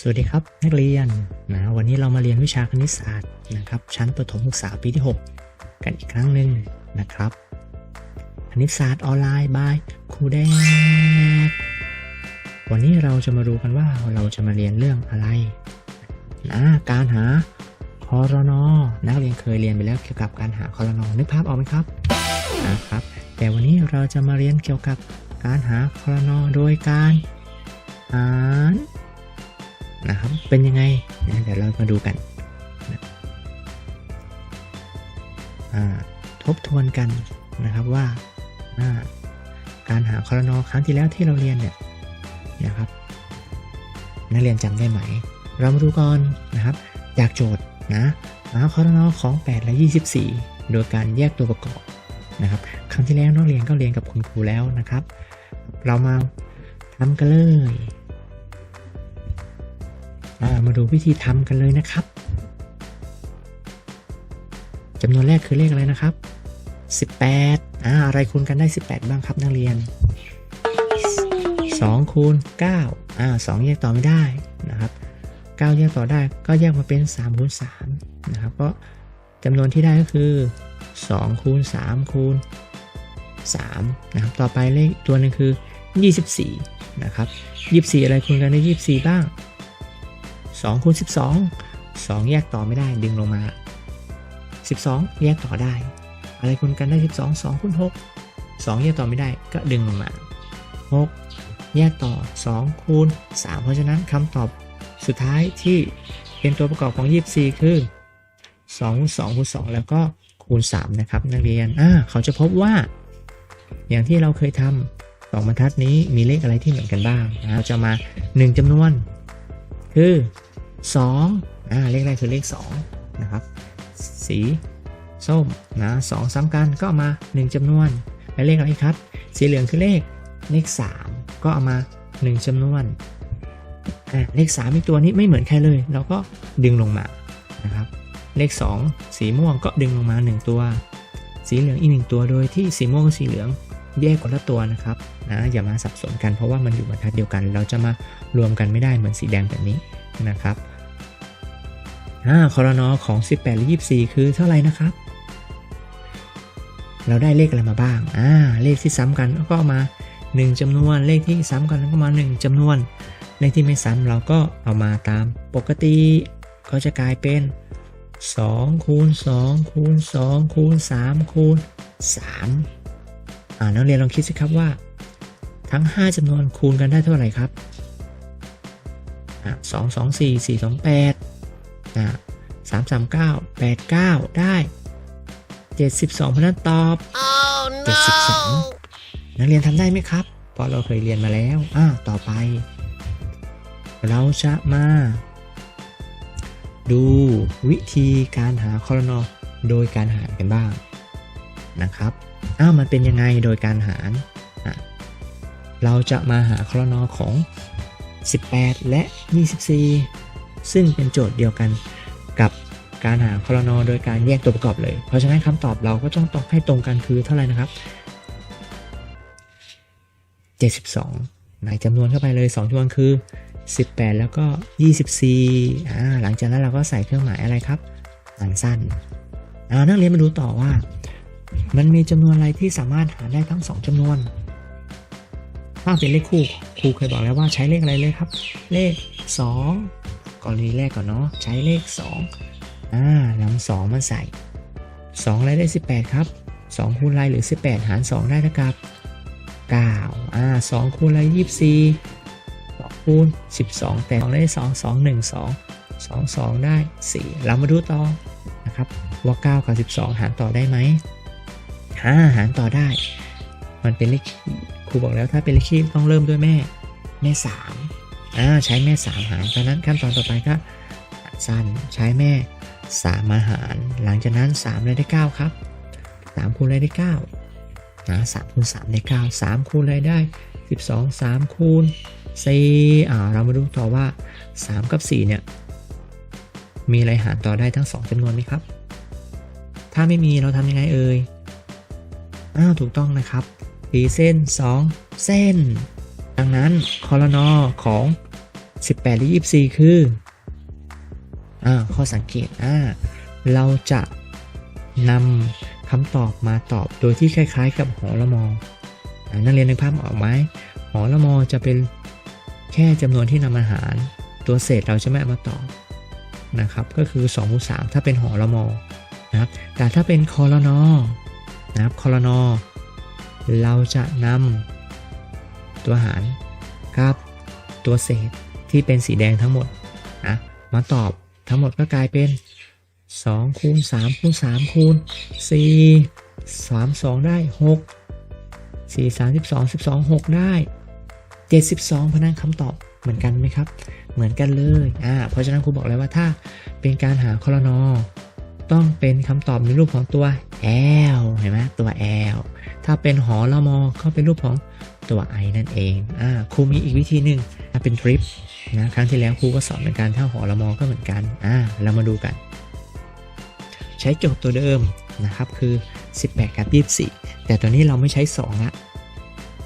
สวัสดีครับ นักเรียนนะวันนี้เรามาเรียนวิชาคณิตศาสตร์นะครับ ชั้นประถมศึกษาปีที่ 6 กันอีกครั้งหนึ่งนะครับ คณิตศาสตร์ออนไลน์บายครูแดกวันนี้เราจะมาดูกันว่าเราจะมาเรียนเรื่องอะไรนะการหาคอรนอนักเรียนเคยเรียนไปแล้วเกี่ยวกับการหาคอรนอนึกภาพออกไหมครับนะครับ แต่วันนี้เราจะมาเรียนเกี่ยวกับการหาคอรนอโดยการหาร นะครับ เป็นยังไงนะเดี๋ยวเรามาดูกันนะอ่าทบทวนกันนะครับว่าอ่าการหาคอรนอครั้งที่แล้วที่เราเรียนเนี่ยนะครับนักเรียนจำได้ไหม เรามาดูก่อนนะครับ จากโจทย์นะหาคอรนอของ 8 และ 24 โดยการแยกตัวประกอบนะครับ ครั้งที่แล้วนักเรียนก็เรียนกับคุณครูแล้วนะครับ เรามาทำกันเลยอ่า มาดูวิธีทำกันเลยนะครับจำนวนแรกคือเลขอะไรนะครับ 18อ่าอะไรคูณกันได้ 18 บ้างครับนักเรียน 2 คูณ 9อ่า2แยกต่อไม่ได้นะครับ 9 แยกต่อได้ก็แยกมาเป็น3คูณ3นะครับก็จำนวนที่ได้ก็คือ2คูณ3คูณ3นะครับต่อไปเลขตัวหนึงคือ 24 นะครับ 24 อะไรคูณกันได้ 24 บ้าง 2คูณ12 2 แยกต่อไม่ได้ดึงลงมา 12 แยกต่อได้ อะไรคูณกันได้ 12 2คูณ6 2 แยกต่อไม่ได้ก็ดึงลงมา 6 แยกต่อ 2 คูณ 3 เพราะฉะนั้นคำตอบสุดท้ายที่เป็นตัวประกอบของ 24 คือ2คูณ2คูณ2แล้วก็คูณ 3 นะครับ นักเรียนอ่าเขาจะพบว่า อย่างที่เราเคยทำสองบรรทัดนี้มีเลขอะไรที่เหมือนกันบ้างเราจะมา 1จำนวน คือ 2อ่าเลขแรกคือเลข2นะครับสีส้มนะสองซ้ำกันก็เอามา 1จำนวน และเลขอะไรครับ สีเหลืองคือเลขเลข 3 ก็เอามา 1จำนวนอะเลข3อีกตัวนี้ไม่เหมือนใครเลย เราก็ดึงลงมานะครับ เลข 2 สีม่วงก็ดึงลงมา 1 ตัว สีเหลืองอีกหนึ่งตัวโดยที่สีม่วงกับสีเหลืองแยกคนละตัวนะครับนะอย่ามาสับสนกันเพราะว่ามันอยู่บรรทัดเดียวกัน เราจะมารวมกันไม่ได้เหมือนสีแดงแบบนี้ นะครับอ่าคอรนอของ 18หรือ24 คือเท่าไหร่นะครับ เราได้เลขอะไรมาบ้างอ่าเลขที่ซ้ำกันก็มา 1จำนวน เลขที่ซ้ำกันก็มา 1จำนวน เลขที่ไม่ซ้ำเราก็เอามาตามปกติก็จะกลายเป็น2คูณ2คูณ2คูณ3คูณ3อ่านักเรียนลองคิดสิครับว่า ทั้ง 5จำนวนคูณกันได้เท่าไหร่ครับ อะ2 2 4 4 2 8อะ3 3 9 8 9ได้72เพราะฉะนั้นตอบ Oh 72นักเรียนทำได้ไหมครับ เพราะเราเคยเรียนมาแล้ว อ่า ต่อไป เราจะมา ดูวิธีการหาคอรนอโดยการหารกันบ้างนะครับ อ้าว มันเป็นยังไงโดยการหารอะเราจะมาหาคอรนอของ 18 และ 24 ซึ่งเป็นโจทย์เดียวกันกับการหาคอรนโดยการแยกตัวประกอบเลย เพราะฉะนั้นคำตอบเราก็ต้องตอบให้ตรงกันคือเท่าไหร่นะครับ 72 ในจำนวนเข้าไปเลย 2จำนวนคือ 18 แล้วก็ 24อ่าหลังจากนั้นเราก็ใส่เครื่องหมายอะไรครับหารสั้นอ่านักเรียนมาดูต่อว่า มันมีจำนวนอะไรที่สามารถหาได้ทั้ง 2จำนวน ถ้าเป็นเลขคู่ครูเคยบอกแล้วว่าใช้เลขอะไรเลยครับ เลข 2กรณีแรกก่อนเนาะใช้เลข 2อ่านำ2มาใส่2อะไรได้ 18 ครับ 2 คูณอะไรหรือ 18 หาร 2 ได้เท่ากับ 9 อ่า 2 คูณอะไร24 2คูณ12 แต่2ได้ 2 2 1 2 2 2 ได้ 4 เรามาดูต่อนะครับว่า 9 กับ 12 หารต่อได้ไหมอ่าหารต่อได้ มันเป็นเลข ครูบอกแล้วถ้าเป็นเลขคี่ต้องเริ่มด้วยแม่แม่3อ่าใช้แม่3หารดังนั้นขั้นตอนต่อไปก็สั้นใช้แม่3มาหาร หลังจากนั้น3เลยได้ 9 ครับ3คูณเลยได้9นะ3คูณ3ได้9 3คูณอะไรได้ 12 3คูณ4อ่าเรามาดูต่อว่า 3 กับ 4 เนี่ย มีอะไรหารต่อได้ทั้ง 2จำนวนไหมครับ ถ้าไม่มีเราทำยังไงเอ่ยอ้าวถูกต้องนะครับ ตีเส้น 2 เส้น ดังนั้นคอรนอของ 18หรือ24 คืออ่าข้อสังเกตอ่าเราจะนำคำตอบมาตอบโดยที่คล้ายๆ กับหอละมอนักเรียนนึกภาพออกไหมหอละมอจะเป็นแค่จำนวนที่นำมาหาร ตัวเศษเราจะไม่เอามาตอบนะครับ ก็คือ2คูณ3ถ้าเป็นหอละมอนะครับแต่ถ้าเป็นคอลนอนะครับคอลนอ เราจะนำตัวหารกับตัวเศษที่เป็นสีแดงทั้งหมดนะมาตอบทั้งหมดก็กลายเป็น2คูณ3คูณ3คูณ4 3 2 ได้ 6 4 3 12 12 6 ได้ 72พนั้นคำตอบเหมือนกันไหมครับ เหมือนกันเลยอ่าเพราะฉะนั้นครูบอกเลยว่าถ้าเป็นการหาคอลนอ ต้องเป็นคำตอบในรูปของตัว L เห็นไหมตัว L ถ้าเป็นหอละมอก็เป็นรูปของตัว I นั่นเองอ่าครูมีอีกวิธีหนึ่งเป็นทริปนะครั้งที่แล้วครูก็สอนเหมือนกันถ้าหอละมอก็เหมือนกันอ่าเรามาดูกัน ใช้โจทย์ตัวเดิมนะครับคือ 18 กับ 24 แต่ตอนนี้เราไม่ใช้ 2 ละ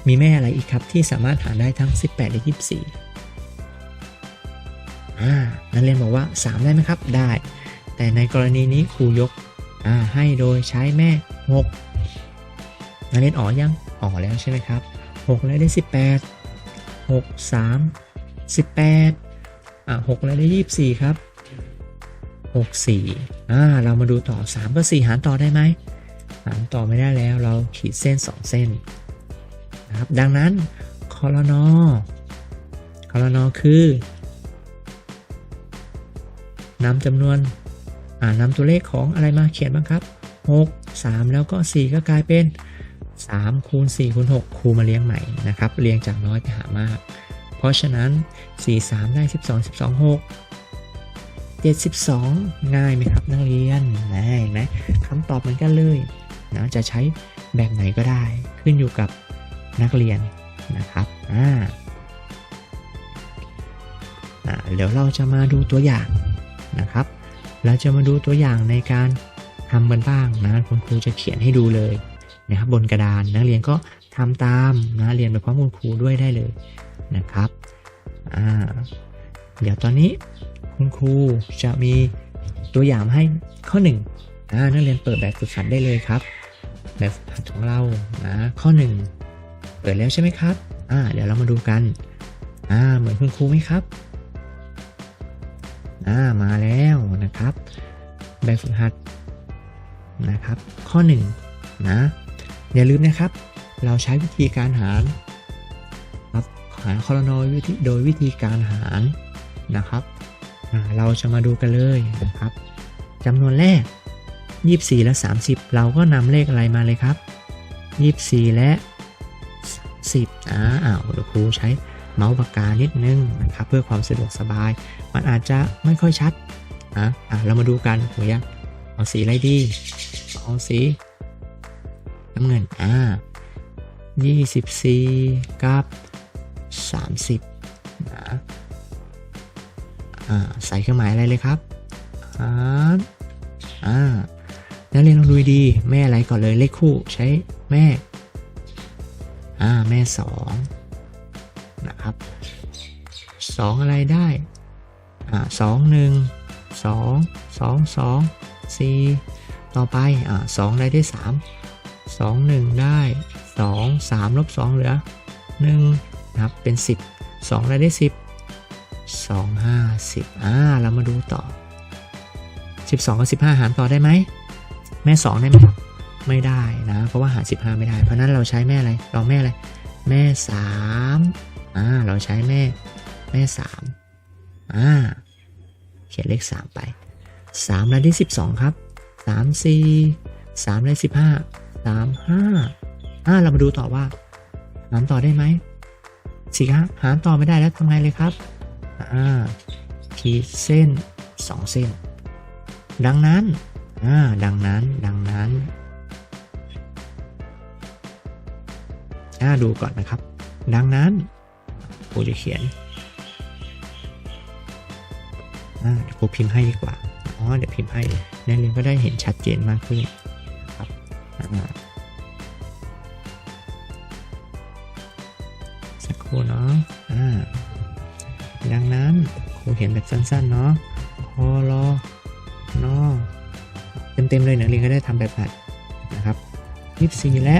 มีแม่อะไรอีกครับที่สามารถหารได้ทั้ง 18 และ 24อ่านักเรียนบอกว่า 3 ได้ไหมครับ ได้ แต่ในกรณีนี้ครูยกให้โดยใช้แม่ 6นักเรียนอ๋อยังอ๋อแล้วใช่ไหมครับ 6 แล้วได้ 18 6 3 18อ่า6แล้วได้ 24 ครับ 6 4อ่าเรามาดูต่อ 3ก็4หารต่อได้ไหมหารต่อไม่ได้แล้วเราขีดเส้น 2 เส้นนะครับดังนั้นคอลนอคอลนอคือนำจำนวน นำตัวเลขของอะไรมาเขียนบ้างครับ 6 3 แล้วก็ 4 ก็กลายเป็น 3 คูณ 4 คูณ 6ครูมาเรียงใหม่นะครับ เรียงจากน้อยไปหามาก เพราะฉะนั้น 4 3 ได้ 12 12 6 72 ง่ายไหมครับนักเรียนนะเห็นไหมคำตอบเหมือนกันเลยนะจะใช้แบบไหนก็ได้ ขึ้นอยู่กับนักเรียนนะครับอ่าอ่าเดี๋ยวเราจะมาดูตัวอย่างนะครับ เราจะมาดูตัวอย่างในการทำกันบ้างนะคุณครูจะเขียนให้ดูเลยนะครับบนกระดานนักเรียนก็ทำตามนะเรียนไปพร้อมคุณครูด้วยได้เลยนะครับอ่าเดี๋ยวตอนนี้คุณครูจะมีตัวอย่างให้ข้อ1อ่านักเรียนเปิดแบบฝึกหัดได้เลยครับ แบบฝึกหัดของเรานะข้อ 1 เปิดแล้วใช่ไหมครับอ่าเดี๋ยวเรามาดูกันอ่าเหมือนคุณครูไหมครับ อ่ามาแล้วนะครับแบบฝึกหัดนะครับ ข้อ1นะอย่าลืมนะครับ เราใช้วิธีการหารครับหารคอรนอวิธีโดยวิธีการหารนะครับเราจะมาดูกันเลยนะครับจำนวนแรก 24 และ 30 เราก็นำเลขอะไรมาเลยครับ 24 และ30อ่าอ้าวเดี๋ยวครูใช้ เมาส์ปากกานิดนึงนะครับเพื่อความสะดวกสบาย มันอาจจะไม่ค่อยชัดอะอะเรามาดูกันหัวยักเอาสีอะไรดีเอาสีน้ำเงินอ่า24 กับ 30นะอ่าใส่เครื่องหมายอะไรเลยครับอ่าอ่านักเรียนลองดูดีแม่อะไรก่อนเลยเลขคู่ใช้แม่อ่าแม่สอง นะครับสองอะไรได้อ่าสองหนึ่งสองสองสองสี่ต่อไปอ่าสองอะไรได้สามสองหนึ่งได้สองสามลบสองเหลือหนึ่งนะครับเป็นสิบสองอะไรได้สิบสองห้าสิบอ่าเรามาดูต่อสิบสองกับสิบห้าหารต่อได้ไหมแม่สองได้ไหมไม่ได้นะ เพราะว่าหารสิบห้าไม่ได้ เพราะนั้นเราใช้แม่อะไร เราแม่อะไร แม่สาม อ่าเราใช้แม่แม่สามอ่าเขียนเลขสามไปสามแล้วที่สิบสองครับสามสี่สามได้สิบห้าสามห้าอ่าเรามาดูต่อว่าหารต่อได้ไหมสี่ครับหารต่อไม่ได้แล้วทำไงเลยครับอ่าขีดเส้นสองเส้น ดังนั้นอ่าดังนั้นดังนั้นอ่าดูก่อนนะครับ ดังนั้น ครูจะเขียนอ่าเดี๋ยวครูพิมพ์ให้ดีกว่า อ๋อ เดี๋ยวพิมพ์ให้นักเรียนก็ได้เห็นชัดเจนมากขึ้นครับอ่าสักครู่เนาะอ่าดังนั้นครูเขียนแบบสั้นๆ เนาะคอรอนอเต็มๆเลยนักเรียนก็ได้ทำแบบผัดนะครับ 24 และ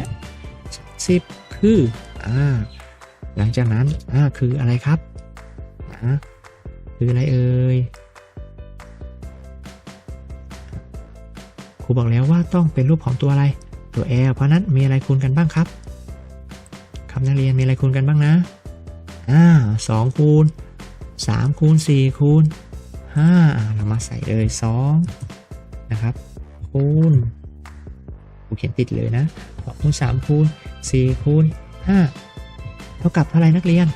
10 คือ อ่า หลังจากนั้นอ่าคืออะไรครับอ่าคืออะไรเอ่ยครูบอกแล้วว่าต้องเป็นรูปของตัวอะไร ตัว L เพราะนั้นมีอะไรคูณกันบ้างครับครับนักเรียนมีอะไรคูณกันบ้างนะอ่าสองคูณสามคูณสี่คูณห้าเรามาใส่เลยสองนะครับคูณครูเขียนติดเลยนะสองคูณสามคูณสี่คูณห้า ท่ากับเท่าไรนักเรียน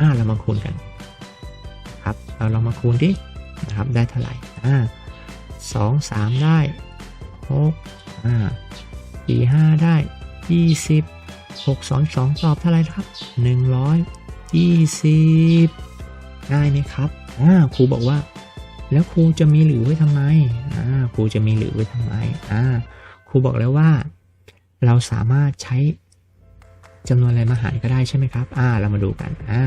อ่า เรามาคูณกัน ครับ เราลองมาคูณดิ นะครับ ได้เท่าไหร่ อ่าสองสามได้หกอ่าสี่ห้าได้ยี่สิบหกสองสองตอบเท่าไรครับหนึ่งร้อยยี่สิบง่ายไหมครับ อ่า ครูบอกว่า แล้วครูจะมีหรือไว้ทำไม อ่า ครูจะมีหรือไว้ทำไม อ่า ครูบอกแล้วว่า เราสามารถใช้ จำนวนอะไรมาหารก็ได้ใช่ไหมครับ อ่า เรามาดูกัน อ่า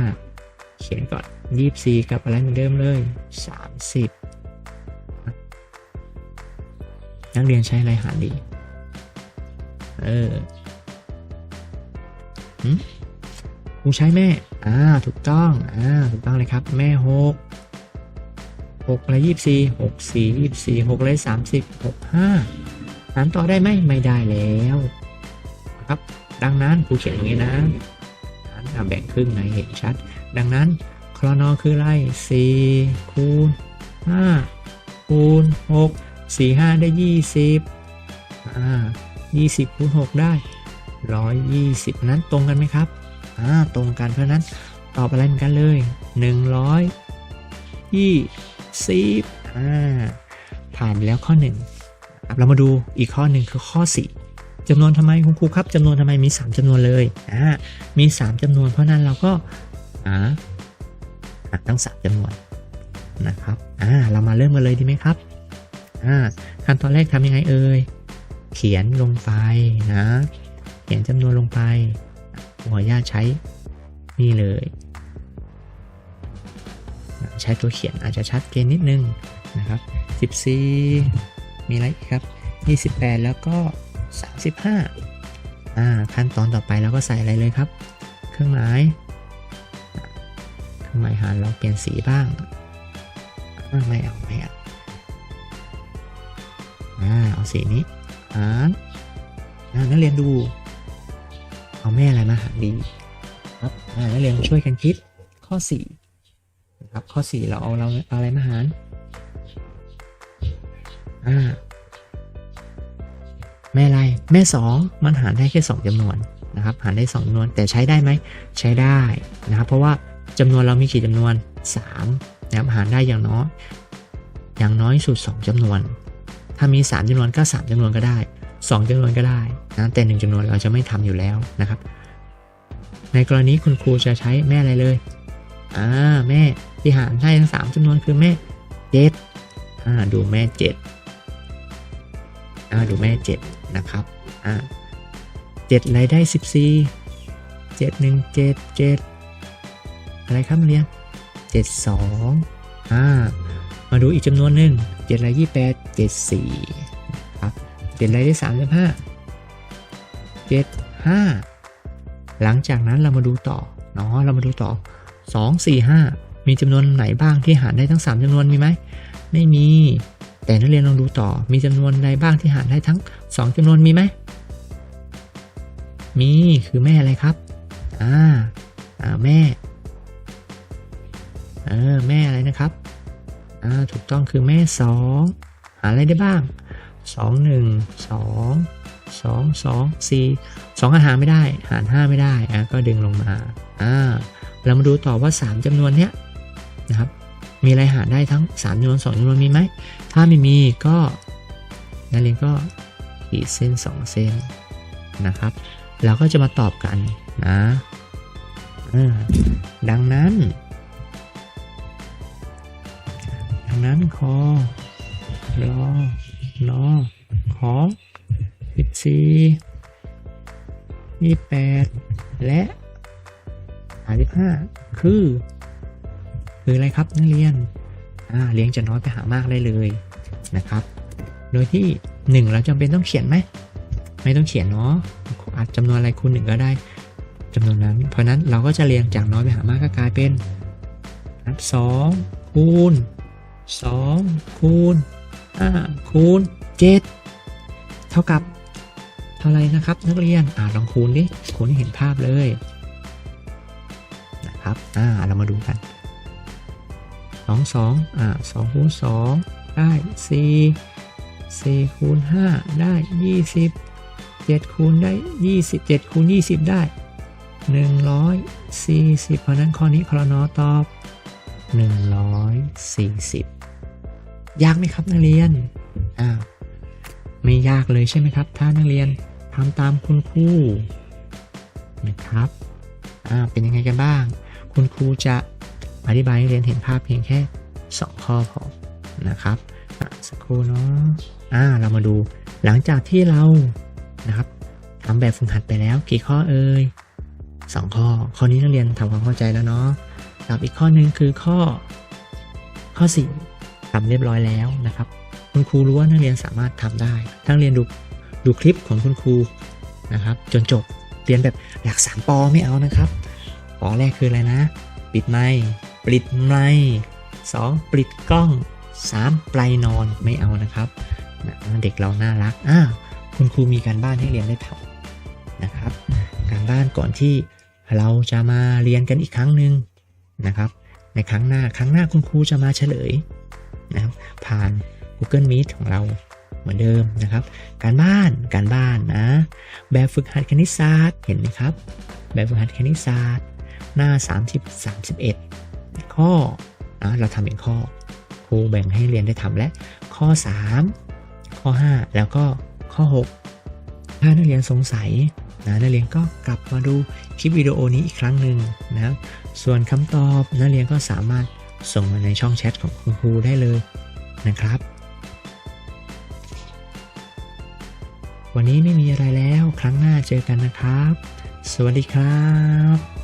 เขียนก่อนยี่สี่กับอะไรเหมือนเดิมเลยสามสิบนักเรียนใช้อะไรหารดี เออหึครูใช้แม่ อ่า ถูกต้อง อ่า ถูกต้องเลยครับ แม่หกหกและยี่สิบสี่หกสี่ยี่สิบสี่หกและสามสิบหกห้าหารต่อได้ไหมไม่ได้แล้ว ครับ ดังนั้นครูเขียนอย่างนี้นะหารอะแบ่งครึ่งไหนเห็นชัด ดังนั้นคลอนอคืออะไรสี่คูณห้าคูณหกสี่ห้าได้ยี่สิบอ่า20คูณ6ได้ 120 นั้นตรงกันไหมครับอ่าตรงกันเพราะนั้นตอบอะไรเหมือนกันเลย 120อ่าผ่านไปแล้วข้อ 1 เรามาดูอีกข้อหนึ่งคือข้อ 4 จำนวนทำไมคุณครูครับจำนวนทำไมมี 3จำนวนเลยอ่ามี 3จำนวน เพราะนั้นเราก็หาหาทั้ง 3จำนวนนะครับอ่าเรามาเริ่มกันเลยดีไหมครับอ่าขั้นตอนแรกทำยังไงเอ่ยเขียนลงไปนะ เขียนจำนวนลงไปขออนุญาใช้นี่เลยใช้ตัวเขียนอาจจะชัดเจนนิดนึงนะครับ 14 มีอะไรอีกครับ 28 แล้วก็ 35อ่าขั้นตอนต่อไปเราก็ใส่อะไรเลยครับ เครื่องหมายเครื่องหมายหารเราเปลี่ยนสีบ้างไม่เอาไม่เอาอ่าเอาสีนี้หารนักเรียนดู เอาแม่อะไรมาหารดีครับนักเรียนช่วยกันคิดข้อ4นะครับข้อ 4 เราเอาเราเอาอะไรมาหารอ่า แม่ 2 มันหารได้แค่ 2จำนวนนะครับ หารได้ 2จำนวนแต่ใช้ได้ไหม ใช้ได้นะครับ เพราะว่าจำนวนเรามีกี่จำนวน3นะครับหารได้อย่างน้อย อย่างน้อยสุด 2จำนวน ถ้ามี 3จำนวนก็ 3จำนวนก็ได้ 2จำนวนก็ได้นะแต่ 1จำนวนเราจะไม่ทำอยู่แล้วนะครับ ในกรณีคุณครูจะใช้แม่อะไรเลยอ่าแม่ที่หารได้ทั้ง3จำนวนคือแม่7อ่าดูแม่7อ่าดูแม่7นะครับ อ่า7อะไรได้14 7 1 7 7อะไรครับเรียน7 2อ่ามาดูอีกจำนวนหนึ่ง7อะไร28 74ครับ7อะไรได้35 75หลังจากนั้นเรามาดูต่อเนาะเรามาดูต่อ2 4 5มีจำนวนไหนบ้างที่หารได้ทั้ง 3จำนวนมีไหม ไม่มี แต่นักเรียนลองดูต่อ มีจำนวนใดบ้างที่หารได้ทั้ง 2จำนวนมีไหม มีคือแม่อะไรครับ อ่า อ่าแม่ เออแม่อะไรนะครับ อ่าถูกต้องคือแม่2หาอะไรได้บ้าง2 1 2 2 2 4 2หารไม่ได้ หาร5ไม่ได้อะก็ดึงลงมา อ่า เรามาดูต่อว่า3จำนวนเนี้ยนะครับ มีอะไรหารได้ทั้ง3จำนวน2จำนวนมีไหม ถ้าไม่มีก็นักเรียนก็ ขีดเส้น 2 เส้นนะครับ เราก็จะมาตอบกันนะดังนั้น ดังนั้นคอรอนอของสิบสี่ยี่แปดและสามสิบห้าคือ คือคืออะไรครับนักเรียนอ่าเลี้ยงจะน้อยไปหามากได้เลยนะครับ โดยที่ 1เราจำเป็นต้องเขียนไหม ไม่ต้องเขียนเนาะอาจจำนวนอะไรคูณหนึ่งก็ได้จำนวนนั้น เพราะนั้นเราก็จะเรียงจากน้อยไปหามากก็กลายเป็นนับสองคูณสองคูณห้าคูณเจ็ดเท่ากับเท่าไรนะครับ นักเรียนอ่าลองคูณดิคูณให้เห็นภาพเลยนะครับอ่าเรามาดูกันสองสองอ่าสองคูณสองได้สี่ สี่คูณห้าได้ยี่สิบเจ็ดคูณได้ยี่สิบเจ็ดคูณยี่สิบได้หนึ่งร้อยสี่สิบเพราะนั้นข้อนี้ครนอตอบหนึ่งร้อยสี่สิบยากไหมครับนักเรียนอ้าวไม่ยากเลยใช่ไหมครับ ถ้านักเรียนทำตามคุณครูนะครับอ่าเป็นยังไงกันบ้าง คุณครูจะอธิบายให้เรียนเห็นภาพเพียงแค่ 2 ข้อพอนะครับ สักครู่เนาะอ่าเรามาดูหลังจากที่เรานะครับทำแบบฝึกหัดไปแล้วกี่ข้อเอ่ยสองข้อ ข้อนี้นักเรียนทำความเข้าใจแล้วเนาะกับอีกข้อหนึ่งคือข้อ ข้อ4ทำเรียบร้อยแล้วนะครับ คุณครูรู้ว่านักเรียนสามารถทำได้ทั้งเรียนดูดูคลิปของคุณครูนะครับ จนจบเรียนแบบหลักสามปอไม่เอานะครับปอแรกคืออะไรนะ ปิดไมค์ปิดไมค์สองปิดกล้อง สามปลายนอนไม่เอานะครับนะเด็กเราน่ารักอ่าคุณครูมีการบ้านให้เรียนได้ทำนะครับ การบ้านก่อนที่เราจะมาเรียนกันอีกครั้งหนึ่งนะครับ ในครั้งหน้าครั้งหน้าคุณครูจะมาเฉลยนะครับผ่าน Google Meet ของเราเหมือนเดิมนะครับ การบ้านการบ้านนะ แบบฝึกหัดคณิตศาสตร์เห็นไหมครับ แบบฝึกหัดคณิตศาสตร์ หน้า 30 31 ข้อนะเราทำเป็นข้อ รูแบ่งให้เรียนได้ทำและ ข้อ 3 ข้อ 5 แล้วก็ข้อ 6 ถ้านักเรียนสงสัยนะนักเรียนก็กลับมาดูคลิปวิดีโอนี้อีกครั้งหนึ่งนะส่วนคำตอบนักเรียนก็สามารถส่งมาในช่องแชทของคุณครูได้เลยนะครับ วันนี้ไม่มีอะไรแล้วครั้งหน้าเจอกันนะครับ สวัสดีครับ